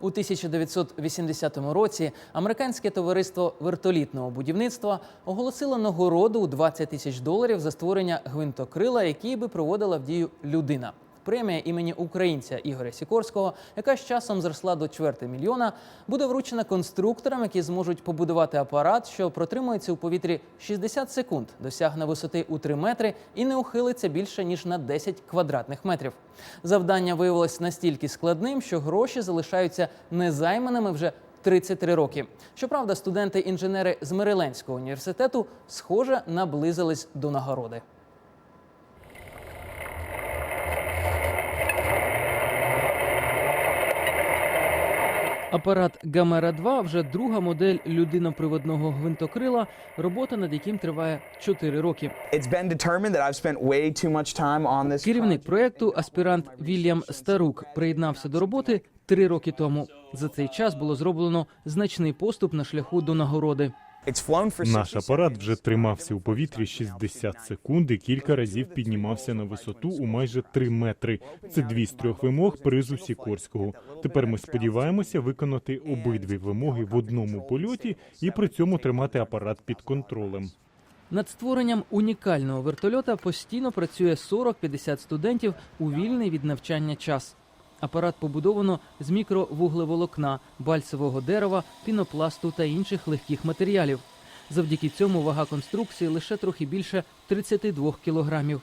У 1980 році американське товариство вертолітного будівництва оголосило нагороду у 20 тисяч доларів за створення гвинтокрила, який би проводила в дію людина. Премія імені українця Ігоря Сікорського, яка з часом зросла до чверти мільйона, буде вручена конструкторам, які зможуть побудувати апарат, що протримується у повітрі 60 секунд, досягне висоти у 3 метри і не ухилиться більше ніж на 10 квадратних метрів. Завдання виявилось настільки складним, що гроші залишаються незайманими вже 33 роки. Щоправда, студенти-інженери з Мерилендського університету схоже наблизились до нагороди. Апарат Гамера 2 вже друга модель людиноприводного гвинтокрила, робота над яким триває 4 роки. Керівник проекту, аспірант Вільям Старук, приєднався до роботи три роки тому. За цей час було зроблено значний поступ на шляху до нагороди. It's Наш апарат вже тримався у повітрі 60 секунд і кілька разів піднімався на висоту у майже 3 метри. Це дві з трьох вимог призу Сікорського. Тепер ми сподіваємося виконати обидві вимоги в одному польоті і при цьому тримати апарат під контролем. Над створенням унікального вертольота постійно працює 40-50 студентів у вільний від навчання час. Апарат побудовано з мікровуглеволокна, бальсового дерева, пінопласту та інших легких матеріалів. Завдяки цьому вага конструкції лише трохи більше 32 кілограмів.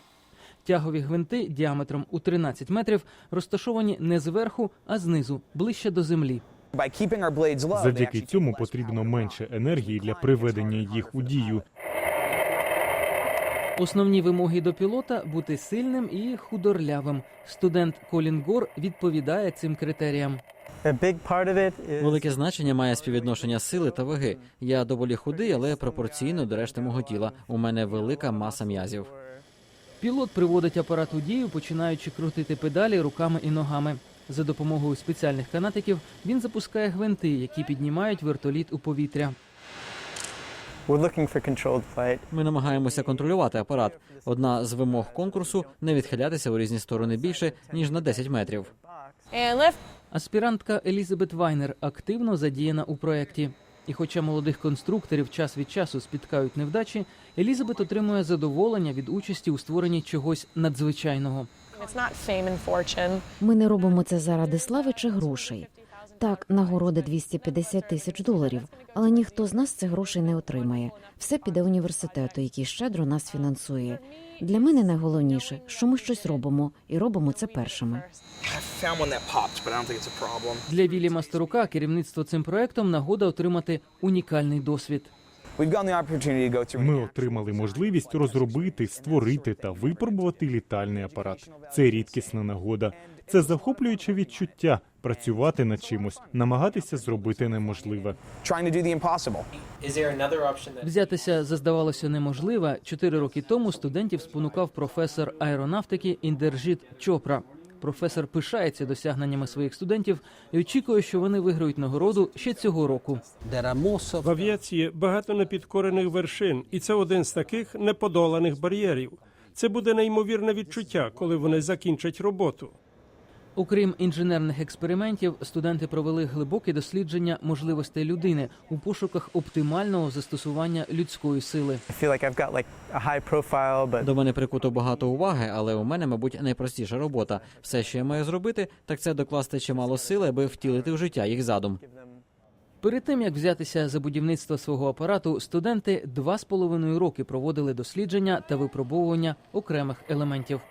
Тягові гвинти діаметром у 13 метрів розташовані не зверху, а знизу, ближче до землі. Завдяки цьому потрібно менше енергії для приведення їх у дію. Основні вимоги до пілота бути сильним і худорлявим. Студент Колін Гор відповідає цим критеріям. Велике значення має співвідношення сили та ваги. Я доволі худий, але пропорційно до решти мого тіла. У мене велика маса м'язів. Пілот приводить апарат у дію, починаючи крутити педалі руками і ногами. За допомогою спеціальних канатиків він запускає гвинти, які піднімають вертоліт у повітря. Ми намагаємося контролювати апарат. Одна з вимог конкурсу не відхилятися у різні сторони більше ніж на 10 метрів. Аспірантка Елізабет Вайнер активно задіяна у проєкті. І хоча молодих конструкторів час від часу спіткають невдачі, Елізабет отримує задоволення від участі у створенні чогось надзвичайного. It's not fame and fortune. Ми не робимо це заради слави чи грошей. Так, нагорода 250 тисяч доларів, але ніхто з нас цих грошей не отримає. Все піде університету, який щедро нас фінансує. Для мене найголовніше, що ми щось робимо, і робимо це першими. Для Вільяма Старука керівництво цим проектом нагода отримати унікальний досвід. Ми отримали можливість розробити, створити та випробувати літальний апарат. Це рідкісна нагода. Це захоплююче відчуття працювати над чимось, намагатися зробити неможливе. Взятися за здавалося неможливе. Чотири роки тому студентів спонукав професор аеронавтики Індержіт Чопра. Професор пишається досягненнями своїх студентів і очікує, що вони виграють нагороду ще цього року. В авіації багато непідкорених вершин, і це один з таких неподоланих бар'єрів. Це буде неймовірне відчуття, коли вони закінчать роботу. Окрім інженерних експериментів, студенти провели глибоке дослідження можливостей людини у пошуках оптимального застосування людської сили. До мене прикуто багато уваги, але у мене, мабуть, найпростіша робота. Все, що я маю зробити, так це докласти чимало сили, аби втілити в життя їх задум. Перед тим як взятися за будівництво свого апарату, студенти два з половиною роки проводили дослідження та випробовування окремих елементів.